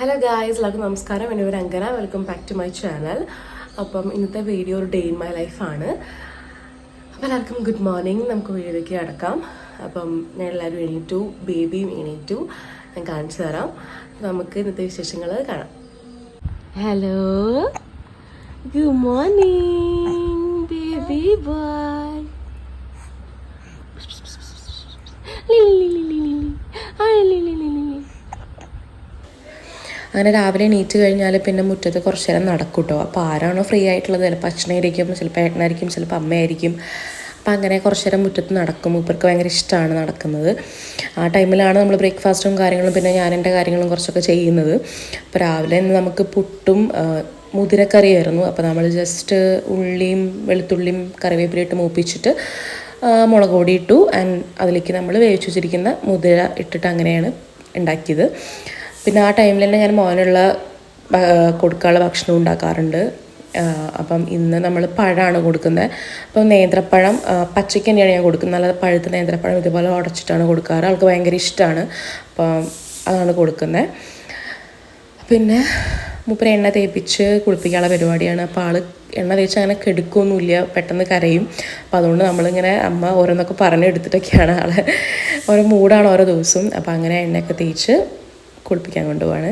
Hello guys എല്ലാവർക്കും നമസ്കാരം. എന്റെ പേര് Ankana. Welcome back to my channel അപ്പം ഇന്നത്തെ വീഡിയോ ഒരു ഡേ ഇൻ മൈ ലൈഫാണ് അപ്പം എല്ലാവർക്കും ഗുഡ് മോർണിംഗ് നമുക്ക് വീഡിയോയിലേക്ക് അടക്കാം അപ്പം ഞാൻ എല്ലാവരും എണീറ്റു. ബേബിയും എണീറ്റു. ഞാൻ കാണിച്ചു തരാം. നമുക്ക് ഇന്നത്തെ വിശേഷങ്ങൾ കാണാം. Hello good morning baby boy അങ്ങനെ രാവിലെ എണീറ്റ് കഴിഞ്ഞാൽ പിന്നെ മുറ്റത്ത് കുറച്ച് നേരം നടക്കും കേട്ടോ അപ്പോൾ ആരാണോ ഫ്രീ ആയിട്ടുള്ളത് ചിലപ്പോൾ അച്ഛനായിരിക്കും ചിലപ്പോൾ ഏട്ടനായിരിക്കും ചിലപ്പോൾ അമ്മയായിരിക്കും. അപ്പോൾ അങ്ങനെ കുറച്ച് നേരം മുറ്റത്ത് നടക്കും. ഇവർക്ക് ഭയങ്കര ഇഷ്ടമാണ് നടക്കുന്നത്. ആ ടൈമിലാണ് നമ്മൾ ബ്രേക്ക്ഫാസ്റ്റും കാര്യങ്ങളും പിന്നെ ഞാൻ എന്റെ കാര്യങ്ങളും കുറച്ചൊക്കെ ചെയ്യുന്നത്. അപ്പോൾ രാവിലെ നമുക്ക് പുട്ടും മുതിരക്കറിയായിരുന്നു. അപ്പോൾ നമ്മൾ ജസ്റ്റ് ഉള്ളിയും വെളുത്തുള്ളിയും കറിവേപ്പിലയിട്ട് മൂപ്പിച്ചിട്ട് മുളക് പൊടി ഇട്ടു. ആൻഡ് അതിലേക്ക് നമ്മൾ വേവിച്ചു വെച്ചിരിക്കുന്ന മുതിര ഇട്ടിട്ട് അങ്ങനെയാണ് ഉണ്ടാക്കിയത്. പിന്നെ ആ ടൈമിൽ തന്നെ ഞാൻ മോനുള്ള കൊടുക്കാനുള്ള ഭക്ഷണം ഉണ്ടാക്കാറുണ്ട്. അപ്പം ഇന്ന് നമ്മൾ പഴമാണ് കൊടുക്കുന്നത്. അപ്പം നേന്ത്രപ്പഴം പച്ചയ്ക്ക് തന്നെയാണ് ഞാൻ കൊടുക്കുന്നത്. നല്ല പഴുത്ത നേന്ത്രപ്പഴം ഇതുപോലെ ഉടച്ചിട്ടാണ് കൊടുക്കാറ്. ആൾക്ക് ഭയങ്കര ഇഷ്ടമാണ്. അപ്പം അതാണ് കൊടുക്കുന്നത്. പിന്നെ മൂപ്പര എണ്ണ തേപ്പിച്ച് കുളിപ്പിക്കാനുള്ള പരിപാടിയാണ്. അപ്പോൾ ആൾ എണ്ണ തേച്ച് അങ്ങനെ കെടുക്കൊന്നുമില്ല. പെട്ടെന്ന് കരയും. അപ്പോൾ അതുകൊണ്ട് നമ്മളിങ്ങനെ അമ്മ ഓരോന്നൊക്കെ പറഞ്ഞെടുത്തിട്ടൊക്കെയാണ് ആളെ. ഓരോ മൂടാണ് ഓരോ ദിവസവും അപ്പോൾ അങ്ങനെ എണ്ണയൊക്കെ തേച്ച് കുളിപ്പിക്കാൻ കൊണ്ടുപോവാണ്.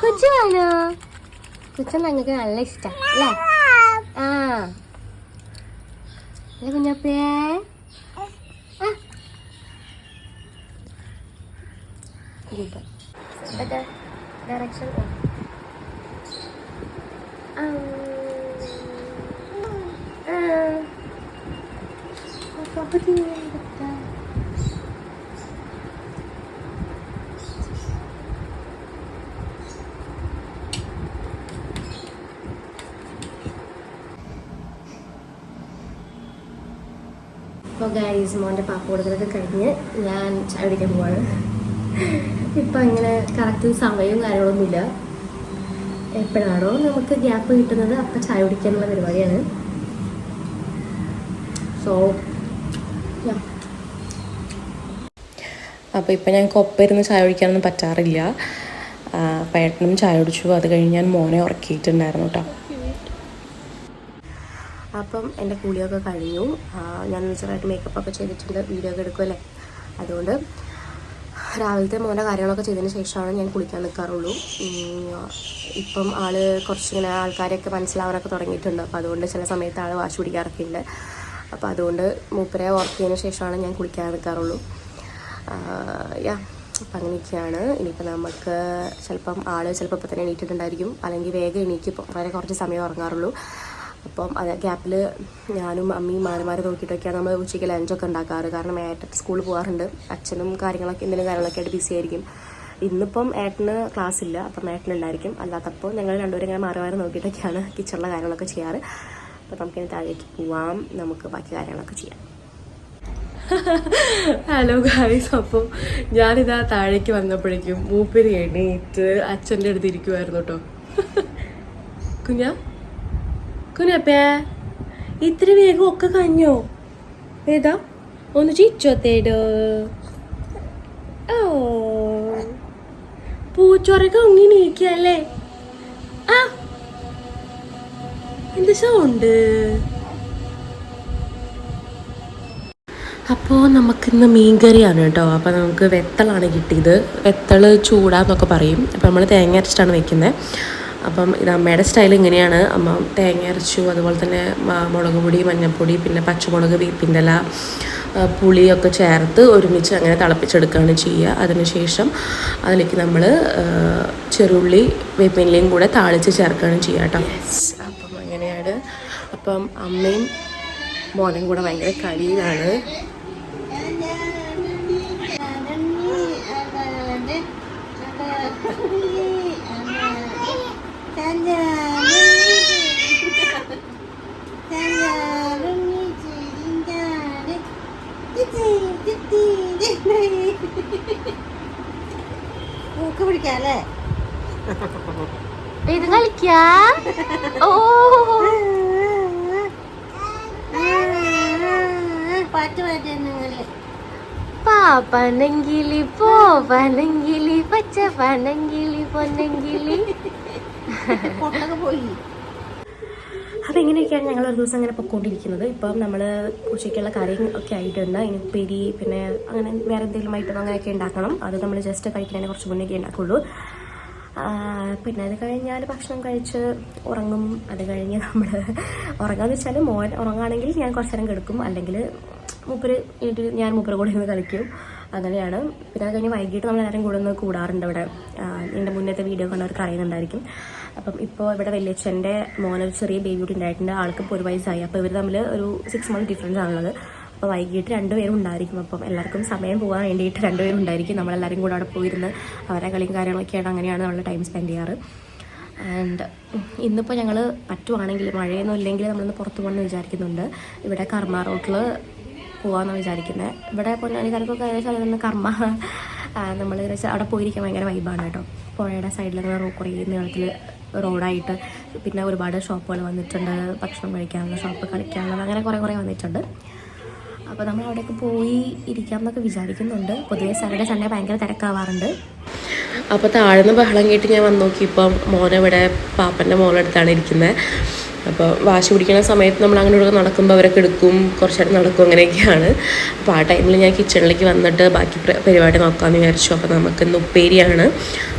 കൊച്ചുവാണോ? കൊച്ചൻ ഞങ്ങൾക്ക് നല്ല ഇഷ്ടം അല്ലേ? ആ. അല്ലേ കുഞ്ഞപ്പേ? ഡയറക്ഷൻ അപ്പോൾ ഗൈസ് മോന്റെ പാപ്പ കൊടുക്കലൊക്കെ കഴിഞ്ഞ് ഞാൻ ചായ കുടിക്കാൻ പോവാണ്. ഇപ്പം അങ്ങനെ കറക്റ്റ് സമയവും കാര്യങ്ങളൊന്നുമില്ല എപ്പോഴാണോ നമുക്ക് ഗ്യാപ്പ് കിട്ടുന്നത് അപ്പം ചായ കുടിക്കാനുള്ള പരിപാടിയാണ്. സോ അപ്പോൾ ഇപ്പം ഞങ്ങൾക്ക് ഒപ്പം ഇരുന്ന് ചായ കുടിക്കാനൊന്നും പറ്റാറില്ല. പേട്ടനും ചായ കുടിച്ചു. അത് കഴിഞ്ഞ് ഞാൻ മോനെ ഉറക്കിയിട്ടുണ്ടായിരുന്നു കേട്ടോ. അപ്പം എന്റെ കൂലിയൊക്കെ കഴിഞ്ഞു. ഞാൻ ചെറുതായിട്ട് മേക്കപ്പ് ഒക്കെ ചെയ്തിട്ടുണ്ട് വീഡിയോ ഒക്കെ എടുക്കുമല്ലേ അതുകൊണ്ട് രാവിലത്തെ മോന്റെ കാര്യങ്ങളൊക്കെ ചെയ്തതിന് ശേഷമാണ് ഞാൻ കുളിക്കാൻ നിൽക്കാറുള്ളൂ ഇപ്പം ആൾ കുറച്ചിങ്ങനെ ആൾക്കാരെയൊക്കെ മനസ്സിലാവാനൊക്കെ തുടങ്ങിയിട്ടുണ്ട്. അപ്പോൾ അതുകൊണ്ട് ചില സമയത്ത് ആൾ വാശി പിടിക്കാറൊക്കെ ഉണ്ട് അപ്പോൾ അതുകൊണ്ട് മൂപ്പരെ വർക്ക് ചെയ്തതിന് ശേഷമാണ് ഞാൻ കുളിക്കാൻ നിൽക്കാറുള്ളൂ യാ അപ്പം അങ്ങനെയൊക്കെയാണ്. ഇനിയിപ്പോൾ നമുക്ക് ചിലപ്പം ആൾ ചിലപ്പോൾ ഇപ്പം തന്നെ എണീറ്റിട്ടുണ്ടായിരിക്കും. അല്ലെങ്കിൽ വേഗം എണീക്കും. വളരെ കുറച്ച് സമയം ഉറങ്ങാറുള്ളൂ. അപ്പം അത് ഗ്യാപ്പിൽ ഞാനും അമ്മയും മാറിമാറി നോക്കിയിട്ടൊക്കെയാണ് നമ്മൾ ഉച്ചയ്ക്ക് ലഞ്ചൊക്കെ ഉണ്ടാക്കാറ്. കാരണം ഏട്ടൻ സ്കൂളിൽ പോകാറുണ്ട് അച്ഛനും കാര്യങ്ങളൊക്കെ എന്തെങ്കിലും കാര്യങ്ങളൊക്കെ ആയിട്ട് ബിസി ആയിരിക്കും. ഇന്നിപ്പം ഏട്ടന് ക്ലാസ് ഇല്ല. അപ്പം ഏട്ടനുണ്ടായിരിക്കും അല്ലാത്തപ്പോൾ ഞങ്ങൾ രണ്ടുപേരും ഇങ്ങനെ മാറി മാറി നോക്കിയിട്ടൊക്കെയാണ് കിച്ചണിലെ കാര്യങ്ങളൊക്കെ ചെയ്യാറ്. അപ്പം നമുക്കിനി താഴേക്ക് പോവാം. നമുക്ക് ബാക്കി കാര്യങ്ങളൊക്കെ ചെയ്യാം. ഹലോ ഗായ്സ് അപ്പം ഞാനിതാ താഴേക്ക് വന്നപ്പോഴേക്കും മൂപ്പര് എണീറ്റ് അച്ഛന്റെ അടുത്ത് ഇരിക്കുമായിരുന്നു കേട്ടോ കുഞ്ഞാ? കുഞ്ഞപ്പേ ഇത്ര വേഗം ഒക്കെ കഴിഞ്ഞോ? ഏതാ? ഒന്ന് ചിച്ചോത്തേടോ ഓ. പൂച്ചൊറൊക്കെ ഉങ്ങി നീക്കിയല്ലേ ആ. എന്ത് സൗണ്ട്? അപ്പോൾ നമുക്കിന്ന് മീൻകറിയാണ് കേട്ടോ. അപ്പോൾ നമുക്ക് വെത്തളാണ് കിട്ടിയത്. വെത്തൾ ചൂടാന്നൊക്കെ പറയും. അപ്പോൾ നമ്മൾ തേങ്ങ അരച്ചിട്ടാണ് വെക്കുന്നത് അപ്പം ഇത് അമ്മയുടെ സ്റ്റൈൽ ഇങ്ങനെയാണ്. അമ്മ തേങ്ങ അരച്ചു അതുപോലെ തന്നെ മുളക് പൊടി മഞ്ഞൾപ്പൊടി പിന്നെ പച്ചമുളക് വേപ്പിന്റെ ഇല ആ, പുളിയൊക്കെ ചേർത്ത് ഒരുമിച്ച് അങ്ങനെ തിളപ്പിച്ചെടുക്കുകയാണ് ചെയ്യുക. അതിനുശേഷം അതിലേക്ക് നമ്മൾ ചെറുള്ളി വേപ്പിന്റെയും കൂടെ താളിച്ച് ചേർക്കുകയാണ് ചെയ്യുക കേട്ടോ. അപ്പം അങ്ങനെയാണ്. അപ്പം അമ്മയും മോനും കൂടെ ഭയങ്കര കളിയിലാണ്. മൂക്ക് പിടിക്കാല്ലേ ഇത് കളിക്കാ. ഓ. പാട്ട് പാടുന്നല്ലേ പാപ്പനങ്കിലി പോ പനങ്കിലി പച്ച പനങ്കിലി പൊന്നങ്കിലി അപ്പോൾ ഇങ്ങനെയൊക്കെയാണ് ഞങ്ങൾ ഒരു ദിവസം അങ്ങനെ പൊക്കോണ്ടിരിക്കുന്നത്. ഇപ്പം നമ്മൾ ഉച്ചയ്ക്കുള്ള കറിയും ഒക്കെ ആയിട്ടുണ്ട്. ഇനി ഉപ്പേരി പിന്നെ അങ്ങനെ വേറെ എന്തെങ്കിലും ഐറ്റം അങ്ങനെയൊക്കെ ഉണ്ടാക്കണം. അത് നമ്മൾ ജസ്റ്റ് കഴിക്കുന്നതിന് കുറച്ച് മുന്നേ ഉണ്ടാക്കുള്ളൂ. പിന്നെ അത് കഴിഞ്ഞാൽ ഭക്ഷണം കഴിച്ച് ഉറങ്ങും. അത് കഴിഞ്ഞ് നമ്മൾ ഉറങ്ങാന്ന് വെച്ചാൽ മോൻ ഉറങ്ങുകയാണെങ്കിൽ ഞാൻ കുറച്ച് നേരം കിടക്കും. അല്ലെങ്കിൽ മൂപ്പര് ഞാൻ മൂപ്പര് കൂടെ ഇരുന്ന് കളിക്കും. അങ്ങനെയാണ്. പിന്നെ അത് കഴിഞ്ഞ് വൈകിട്ട് നമ്മൾ എല്ലാവരും കൂടെ കൂടാറുണ്ട് ഇവിടെ എന്റെ മുന്നത്തെ വീഡിയോ കണ്ടവർക്ക് അറിയുന്നുണ്ടായിരിക്കും അപ്പം ഇപ്പോൾ ഇവിടെ വലിയച്ഛന്റെ മോനൊരു ചെറിയ ബേബി കൂടി ഉണ്ടായിട്ടുണ്ട്. ആൾക്ക് ഇപ്പോൾ ഒരു വയസ്സായി. അപ്പോൾ ഇവർ തമ്മിൽ ഒരു സിക്സ് മന്ത് ഡിഫറൻസ് ആണുള്ളത്. അപ്പോൾ വൈകിട്ട് രണ്ടുപേരും ഉണ്ടായിരിക്കും. അപ്പം എല്ലാവർക്കും സമയം പോകാൻ വേണ്ടിയിട്ട് രണ്ടുപേരും ഉണ്ടായിരിക്കും. നമ്മളെല്ലാവരും കൂടെ അവിടെ പോയിരുന്ന് അവരെ കളിയും കാര്യങ്ങളൊക്കെയാണ് അങ്ങനെയാണ് നമ്മൾ ടൈം സ്പെൻഡ് ചെയ്യാറ്. ആൻഡ് ഇന്നിപ്പോൾ ഞങ്ങൾ പറ്റുവാണെങ്കിൽ മഴയൊന്നും ഇല്ലെങ്കിൽ നമ്മളൊന്ന് പുറത്ത് പോകണമെന്ന് വിചാരിക്കുന്നുണ്ട്. ഇവിടെ കർമ്മ റോട്ടിൽ പോകാമെന്നാണ് വിചാരിക്കുന്നത് ഇവിടെ പൊന്നാനിക്കാർക്കൊക്കെ ഏകദേശം അതിൽ കർമ്മ. നമ്മൾ അവിടെ പോയിരിക്കാൻ ഭയങ്കര വൈബാണ് കേട്ടോ. പുഴയുടെ സൈഡിൽ നിന്ന് കുറേ നീളത്തിൽ റോഡായിട്ട് പിന്നെ ഒരുപാട് ഷോപ്പുകൾ വന്നിട്ടുണ്ട്. ഭക്ഷണം കഴിക്കാനുള്ള ഷോപ്പ് കളിക്കാനുള്ളത് അങ്ങനെ കുറേ കുറേ വന്നിട്ടുണ്ട്. അപ്പോൾ നമ്മൾ അവിടെയൊക്കെ പോയി ഇരിക്കാം എന്നൊക്കെ വിചാരിക്കുന്നുണ്ട്. പൊതുവേ സാറ്റർഡേ സൺഡേ ഭയങ്കര തിരക്കാവാറുണ്ട്. അപ്പോൾ താഴ്ന്ന ബഹളം കേട്ട് ഞാൻ വന്ന് നോക്കിയപ്പം മോനിവിടെ പാപ്പന്റെ മോളെടുത്താണ് ഇരിക്കുന്നത് അപ്പോൾ വാശി പിടിക്കുന്ന സമയത്ത് നമ്മൾ അങ്ങനെ ഇവിടെ നടക്കുമ്പോൾ അവരൊക്കെ എടുക്കും കുറച്ചായിട്ട് നടക്കും അങ്ങനെയൊക്കെയാണ്. അപ്പോൾ ആ ടൈമിൽ ഞാൻ കിച്ചണിലേക്ക് വന്നിട്ട് ബാക്കി പരിപാടി നോക്കാമെന്ന് വിചാരിച്ചു. അപ്പോൾ നമുക്ക് ഇന്ന് ഉപ്പേരിയാണ്.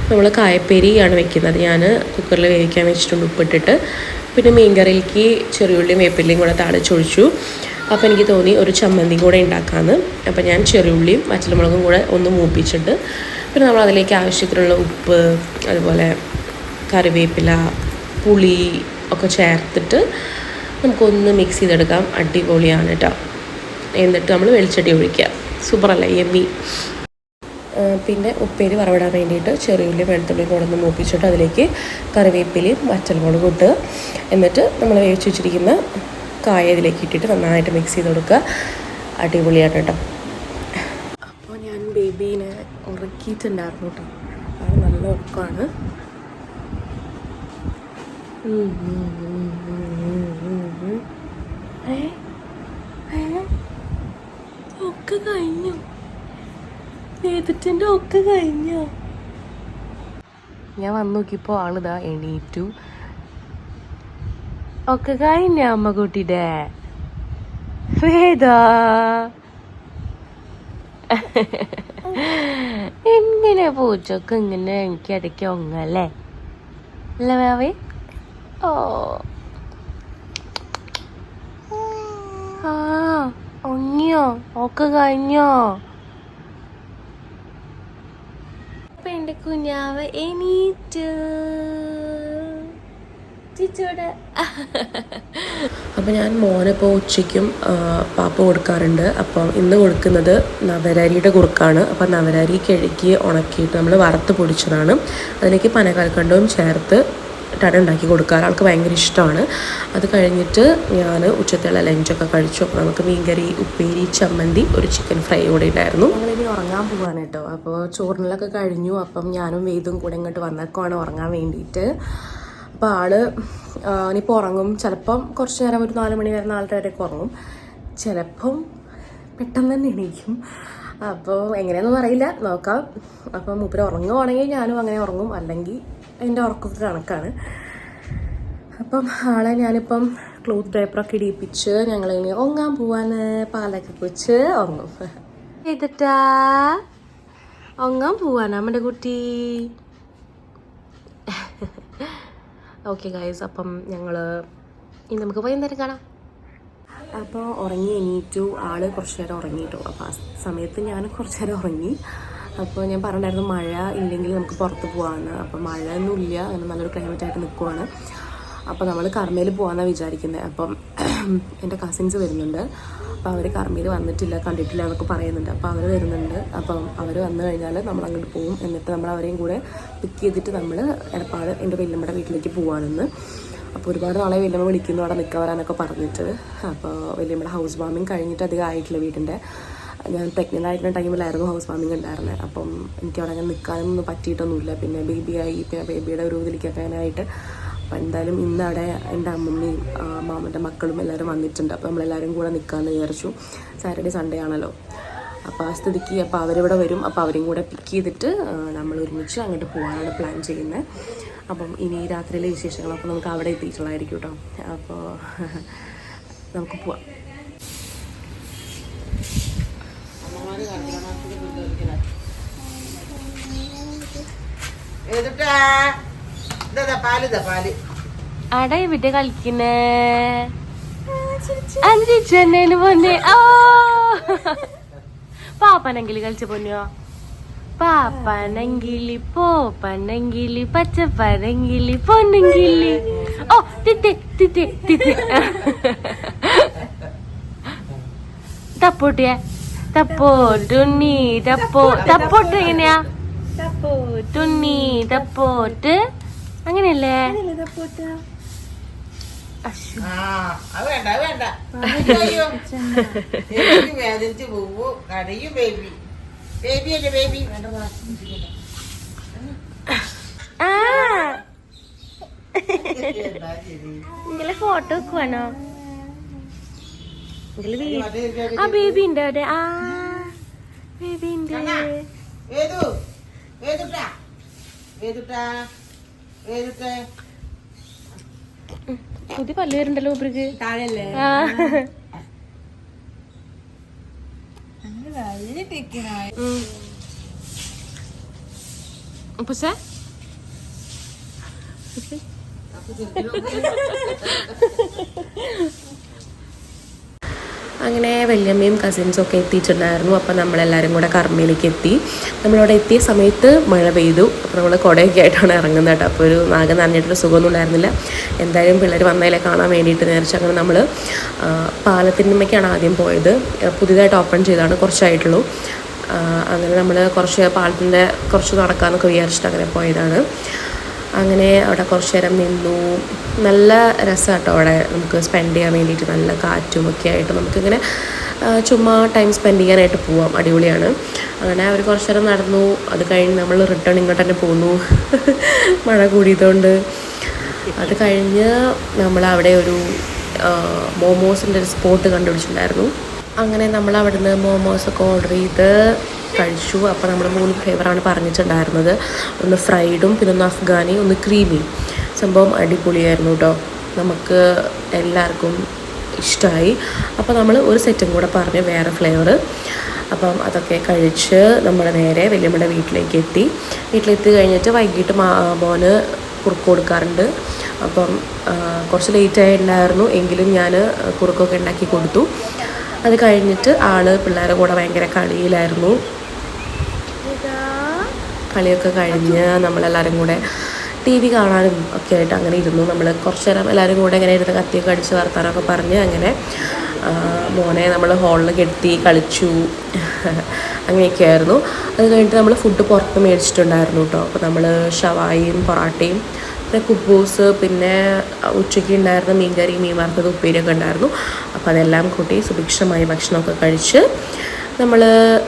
നമ്മൾ കായപ്പേരിയാണ് വെക്കുന്നത്. ഞാൻ കുക്കറിൽ വേവിക്കാൻ വെച്ചിട്ടുണ്ട് ഉപ്പിട്ടിട്ട്. പിന്നെ മീൻകറിയിലേക്ക് ചെറിയുള്ളിയും വേപ്പിലയും കൂടെ താളിച്ചൊഴിച്ചു. അപ്പോൾ എനിക്ക് തോന്നി ഒരു ചമ്മന്തി കൂടെ ഉണ്ടാക്കാമെന്ന് അപ്പോൾ ഞാൻ ചെറിയുള്ളിയും മുളകും കൂടെ ഒന്ന് മൂപ്പിച്ചിട്ട് പിന്നെ നമ്മൾ അതിലേക്ക് ആവശ്യത്തിനുള്ള ഉപ്പ് അതുപോലെ കറിവേപ്പില പുളി ഒക്കെ ചേർത്തിട്ട് നമുക്കൊന്ന് മിക്സ് ചെയ്തെടുക്കാം. അടിപൊളിയാണ് കേട്ടോ എന്നിട്ട് നമ്മൾ വെളിച്ചെടി ഒഴിക്കുക. സൂപ്പറല്ല എമ്മി പിന്നെ ഉപ്പേരി വറവിടാൻ വേണ്ടിയിട്ട് ചെറിയുള്ളി വെളുത്തുള്ളി ഒന്ന് മൂപ്പിച്ചിട്ട് അതിലേക്ക് കറിവേപ്പിലയും വറ്റൽമുളകും ഇട്ട് എന്നിട്ട് നമ്മൾ വേവിച്ച് വെച്ചിരിക്കുന്ന കായ ഇതിലേക്ക് ഇട്ടിട്ട് നന്നായിട്ട് മിക്സ് ചെയ്ത് കൊടുക്കുക. അടിപൊളിയാണ് കേട്ടോ അപ്പോൾ ഞാൻ ബേബീനെ ഉറക്കിയിട്ടുണ്ടായിരുന്നു കേട്ടോ അത് നല്ല ഉറക്കമാണ്? ഒക്കെ കഴിഞ്ഞു. നേതൃത്വന്റെ ഒക്കെ കഴിഞ്ഞോ. ഞാൻ വന്നു നോക്കിയപ്പോൾ ആളിതാ എണീറ്റു. ഒക്കെ കഴിഞ്ഞ അമ്മ കുട്ടിയുടെ എങ്ങനെ പൂച്ചൊക്കെ ഇങ്ങനെ എനിക്ക് ഇടയ്ക്ക് ഒങ്ങല്ലേ അല്ലേ മാവേ? ഓ ആ ഒങ്ങിയോ ഒക്കെ കഴിഞ്ഞോ അപ്പൊ എന്റെ കുഞ്ഞാവ് എണീറ്റ് ചിച്ചോടെ അപ്പോൾ ഞാൻ മോനിപ്പോൾ ഉച്ചയ്ക്കും പാപ്പ കൊടുക്കാറുണ്ട്. അപ്പം ഇന്ന് കൊടുക്കുന്നത് നവരാരിയുടെ കുറുക്കാണ്. അപ്പം നവരാരി കിഴക്കി ഉണക്കിയിട്ട് നമ്മൾ വറുത്ത് പൊടിച്ചതാണ്. അതിലേക്ക് പനകൽക്കണ്ടവും ചേർത്ത് ടട ഉണ്ടാക്കി കൊടുക്കാറ്. ആൾക്ക് ഭയങ്കര ഇഷ്ടമാണ്. അത് കഴിഞ്ഞിട്ട് ഞാൻ ഉച്ചത്തുള്ള ലഞ്ചൊക്കെ കഴിച്ചു. അപ്പോൾ നമുക്ക് മീൻകറി ഉപ്പേരി ചമ്മന്തി ഒരു ചിക്കൻ ഫ്രൈ കൂടെ ഉണ്ടായിരുന്നു. ഞങ്ങളിനി ഉറങ്ങാൻ പോവാണ് കേട്ടോ. അപ്പോൾ ചോറിനൊക്കെ കഴിഞ്ഞു. അപ്പം ഞാനും വേദും കൂടെ ഇങ്ങോട്ട് വന്നേക്കുവാണ് ഉറങ്ങാൻ വേണ്ടിയിട്ട്. അപ്പോൾ ആൾ ഇനിയിപ്പോൾ ഉറങ്ങും. ചിലപ്പം കുറച്ച് നേരം ഒരു നാല് മണി വരെ നാലര വരെയൊക്കെ ഉറങ്ങും. ചിലപ്പം പെട്ടെന്ന് തന്നെ എണീക്കും. അപ്പോൾ എങ്ങനെയാണെന്നൊന്നും അറിയില്ല. നോക്കാം. അപ്പം മൂപ്പര് ഉറങ്ങുവാണെങ്കിൽ ഞാനും അങ്ങനെ ഉറങ്ങും. അല്ലെങ്കിൽ എന്റെ ഉറക്കമൊക്കെ കണക്കാണ്. അപ്പം ആളെ ഞാനിപ്പം ക്ലോത്ത് പേപ്പറൊക്കെ ഇടിയിപ്പിച്ച് ഞങ്ങളിനി ഒങ്ങാൻ പോവാന്ന് പാലൊക്കെ കുച്ച് ഉറങ്ങും. ചെയ്തിട്ടാ ഒങ്ങാൻ പോവാനാ നമ്മുടെ കുട്ടി? ഓക്കെ ഗൈസ് അപ്പം ഞങ്ങൾ ഇനി നമുക്ക് വൈകുന്നേരം കാണാം. അപ്പോൾ ഉറങ്ങി എണീറ്റു. ആൾ കുറച്ച് നേരം ഉറങ്ങിയിട്ടു. അപ്പോൾ ആ സമയത്ത് ഞാൻ കുറച്ച് നേരം ഉറങ്ങി. അപ്പോൾ ഞാൻ പറഞ്ഞിട്ടുണ്ടായിരുന്നു മഴ ഇല്ലെങ്കിൽ നമുക്ക് പുറത്ത് പോകാമെന്ന് അപ്പോൾ മഴയൊന്നുമില്ല അങ്ങനെ നല്ലൊരു ക്ലൈമറ്റ് ആയിട്ട് നിൽക്കുവാണ് അപ്പോൾ നമ്മൾ കർമ്മയിൽ പോകാമെന്നാണ് വിചാരിക്കുന്നത് അപ്പം എന്റെ കസിൻസ് വരുന്നുണ്ട്. അപ്പോൾ അവർ കർമ്മയിൽ വന്നിട്ടില്ല കണ്ടിട്ടില്ല എന്നൊക്കെ പറയുന്നുണ്ട്. അപ്പോൾ അവർ വരുന്നുണ്ട്. അപ്പം അവർ വന്നു കഴിഞ്ഞാൽ നമ്മൾ അങ്ങോട്ട് പോകും എന്നിട്ട് നമ്മൾ അവരെയും കൂടെ പിക്ക് ചെയ്തിട്ട് നമ്മൾ എടപ്പാട് എന്റെ വെല്ലമ്മയുടെ വീട്ടിലേക്ക് പോകാനെന്ന് അപ്പോൾ ഒരുപാട് നാളെ വലിയമ്മ വിളിക്കുന്നു അവിടെ നിൽക്കാൻ വരാനൊക്കെ പറഞ്ഞിട്ട്. അപ്പോൾ വല്യമ്മയുടെ ഹൗസ് വാമിങ് കഴിഞ്ഞിട്ട് അധികം ആയിട്ടില്ല വീടിന്റെ. ഞാൻ പ്രഗ്നന്റ് ആയിട്ടുള്ള ടൈമിലായിരുന്നു ഹൗസ് വാമിങ് ഉണ്ടായിരുന്നത് അപ്പം എനിക്ക് അവിടെ അങ്ങനെ നിൽക്കാനൊന്നും പറ്റിയിട്ടൊന്നുമില്ല. പിന്നെ ബേബിയായി. പിന്നെ ബേബിയുടെ ഒരു ഇതിലേക്കൊക്കെ ആയിട്ട് അപ്പം എന്തായാലും ഇന്ന് അവിടെ എന്റെ അമ്മമ്മയും മാമന്റെ മക്കളും എല്ലാവരും വന്നിട്ടുണ്ട്. അപ്പോൾ നമ്മളെല്ലാവരും കൂടെ നിൽക്കാമെന്ന് വിചാരിച്ചു. സാറ്റർഡേ സൺഡേ ആണല്ലോ. അപ്പോൾ ആ സ്ഥിതിക്ക് അപ്പോൾ അവരിവിടെ വരും. അപ്പോൾ അവരെയും കൂടെ പിക്ക് ചെയ്തിട്ട് നമ്മൾ ഒരുമിച്ച് അങ്ങോട്ട് പോകാനാണ് പ്ലാൻ ചെയ്യുന്നത് അപ്പം ഇനി രാത്രിയിലെ വിശേഷങ്ങളൊക്കെ നമുക്ക് അവിടെ എത്തിയിട്ടുള്ളതായിരിക്കും കേട്ടോ. അപ്പോൾ നമുക്ക് പോവാം ഏതുട്ടാ ഇതാ പാൽ ഇതാ പാൽ അട ഇവിടെ കളിക്കുന്നേ? അഞ്ചിച്ചെണ്ണേന് പൊന്നെ. ഓ! പാപ്പനെങ്കിലി കളിച്ച പൊന്നോ പാപ്പനെങ്കിലി പോപ്പനെങ്കിലി പച്ചപ്പനെങ്കിലി പൊന്നെങ്കിലി. ഓ തിത്തി തിത്തി തിത്തി തപ്പോട്ടിയെ? തപ്പോ തപ്പോ തപ്പോട്ട് എങ്ങനെയാ? തുണ്ണി തപ്പോട്ട് അങ്ങനെയല്ലേ? അശ്ശോ. ആ അത് വേണ്ട അത് വേണ്ട. അയ്യോ. എനിക്ക് വേദനിച്ച് പോവൂ. ബേബി ബേബി അല്ലേ ബേബി ആ. നിങ്ങളെ ഫോട്ടോ വെക്കുവാണോ? ആ ബേബി ഉണ്ട് അവിടെ. ആ ബേബി ഉണ്ട്. വേദുട്ടാ. വേദുട്ടേ. ഏതുട്ടേ പുതിയ പല്ല് വരുന്നുണ്ടല്ലോ ഇവർക്ക് ഉം. ഉപ്പുസേ. അങ്ങനെ വല്യമ്മയും കസിൻസും ഒക്കെ എത്തിയിട്ടുണ്ടായിരുന്നു. അപ്പോൾ നമ്മളെല്ലാവരും കൂടെ കർമ്മയിലേക്ക് എത്തി. നമ്മളവിടെ എത്തിയ സമയത്ത് മഴ പെയ്തു. അപ്പോൾ നമ്മൾ കുടയൊക്കെ ആയിട്ടാണ് ഇറങ്ങുന്നത് കേട്ടോ. അപ്പോൾ ഒരു നാഗം നനഞ്ഞിട്ടൊരു സുഖമൊന്നും ഉണ്ടായിരുന്നില്ല. എന്തായാലും പിള്ളേർ വന്നതിലെ കാണാൻ വേണ്ടിയിട്ട് നേരിച്ച് അങ്ങനെ നമ്മൾ പാലത്തിന്മയ്ക്കാണ് ആദ്യം പോയത്. പുതിയതായിട്ട് ഓപ്പൺ ചെയ്താണ് കുറച്ചായിട്ടുള്ളൂ. അങ്ങനെ നമ്മൾ കുറച്ച് പാലത്തിന്റെ കുറച്ച് നടക്കാമെന്നൊക്കെ വിചാരിച്ചിട്ട് അങ്ങനെ പോയതാണ്. അങ്ങനെ അവിടെ കുറച്ച് നേരം നിന്നു. നല്ല രസമാട്ടോ അവിടെ നമുക്ക് സ്പെൻഡ് ചെയ്യാൻ വേണ്ടിയിട്ട് നല്ല കാറ്റും ഒക്കെ ആയിട്ട് നമുക്കിങ്ങനെ ചുമ്മാ ടൈം സ്പെൻഡ് ചെയ്യാനായിട്ട് പോവാം. അടിപൊളിയാണ്. അങ്ങനെ അവർ കുറച്ച് നേരം നടന്നു. അത് കഴിഞ്ഞ് നമ്മൾ റിട്ടേൺ ഇങ്ങോട്ട് തന്നെ പോന്നു. മഴ കൂടിയതുകൊണ്ട്. അത് കഴിഞ്ഞ് നമ്മൾ അവിടെ ഒരു മോമോസിന്റെ ഒരു സ്പോട്ട് കണ്ടുപിടിച്ചിട്ടുണ്ടായിരുന്നു. അങ്ങനെ നമ്മൾ അവിടുന്ന് മോമോസൊക്കെ ഓർഡർ ചെയ്ത് കഴിച്ചു. അപ്പോൾ നമ്മൾ മൂന്ന് ഫ്ലേവറാണ് പറഞ്ഞിട്ടുണ്ടായിരുന്നത്. ഒന്ന് ഫ്രൈഡും പിന്നെ ഒന്ന് അഫ്ഗാനി ഒന്ന് ക്രീമി സംഭവം അടിപൊളിയായിരുന്നു കേട്ടോ നമുക്ക് എല്ലാവർക്കും ഇഷ്ടമായി അപ്പോൾ നമ്മൾ ഒരു സെറ്റും കൂടെ പറഞ്ഞു വേറെ ഫ്ലേവർ അപ്പം അതൊക്കെ കഴിച്ച് നമ്മൾ നേരെ വലിയമ്മയുടെ വീട്ടിലേക്ക് എത്തി. വീട്ടിലെത്തി കഴിഞ്ഞിട്ട് വൈകിട്ട് മോന് കുറുക്ക് കൊടുക്കാറുണ്ട്. അപ്പം കുറച്ച് ലേറ്റ് ആയിട്ടുണ്ടായിരുന്നു. എങ്കിലും ഞാൻ കുറുക്കൊക്കെ ഉണ്ടാക്കി കൊടുത്തു. അത് കഴിഞ്ഞിട്ട് ആൾ പിള്ളേരുടെ കൂടെ ഭയങ്കര കളിയിലായിരുന്നു. കളിയൊക്കെ കഴിഞ്ഞ് നമ്മളെല്ലാവരും കൂടെ ടി വി കാണാനും ഒക്കെ ആയിട്ട് അങ്ങനെ ഇരുന്നു. നമ്മൾ കുറച്ച് നേരം എല്ലാവരും കൂടെ ഇങ്ങനെ ഇരുന്ന് കത്തിയൊക്കെ അടിച്ച് വർത്താനമൊക്കെ പറഞ്ഞ് അങ്ങനെ മോനെ നമ്മൾ ഹോളിൽ കെടുത്തി കളിച്ചു. അങ്ങനെയൊക്കെ ആയിരുന്നു. അത് കഴിഞ്ഞിട്ട് നമ്മൾ ഫുഡ് പുറത്ത് മേടിച്ചിട്ടുണ്ടായിരുന്നു കേട്ടോ അപ്പോൾ നമ്മൾ ഷവായിയും പൊറാട്ടയും കുബൂസ് പിന്നെ ഉച്ചയ്ക്ക് ഉണ്ടായിരുന്ന മീൻകറി മീൻ വറുത്തത് ഉപ്പേരിയൊക്കെ ഉണ്ടായിരുന്നു. അപ്പോൾ അതെല്ലാം കൂട്ടി സുഭിക്ഷമായി ഭക്ഷണമൊക്കെ കഴിച്ച് നമ്മൾ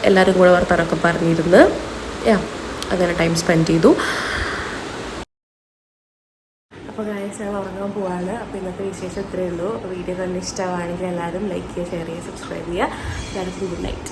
എല്ലാവരും കൂടെ വർത്താനമൊക്കെ പറഞ്ഞിരുന്ന് യാ അങ്ങനെ ടൈം സ്പെൻഡ് ചെയ്തു. അപ്പോൾ ഗായസ് ഞങ്ങൾ ഉറങ്ങാൻ പോവാണ്. അപ്പോൾ ഇന്നത്തെ വിശേഷം ഇത്രയേ ഉള്ളൂ. വീഡിയോ കണ്ട് ഇഷ്ടമാണെങ്കിൽ എല്ലാവരും ലൈക്ക് ചെയ്യുക ഷെയർ ചെയ്യുക സബ്സ്ക്രൈബ് ചെയ്യുക. Good night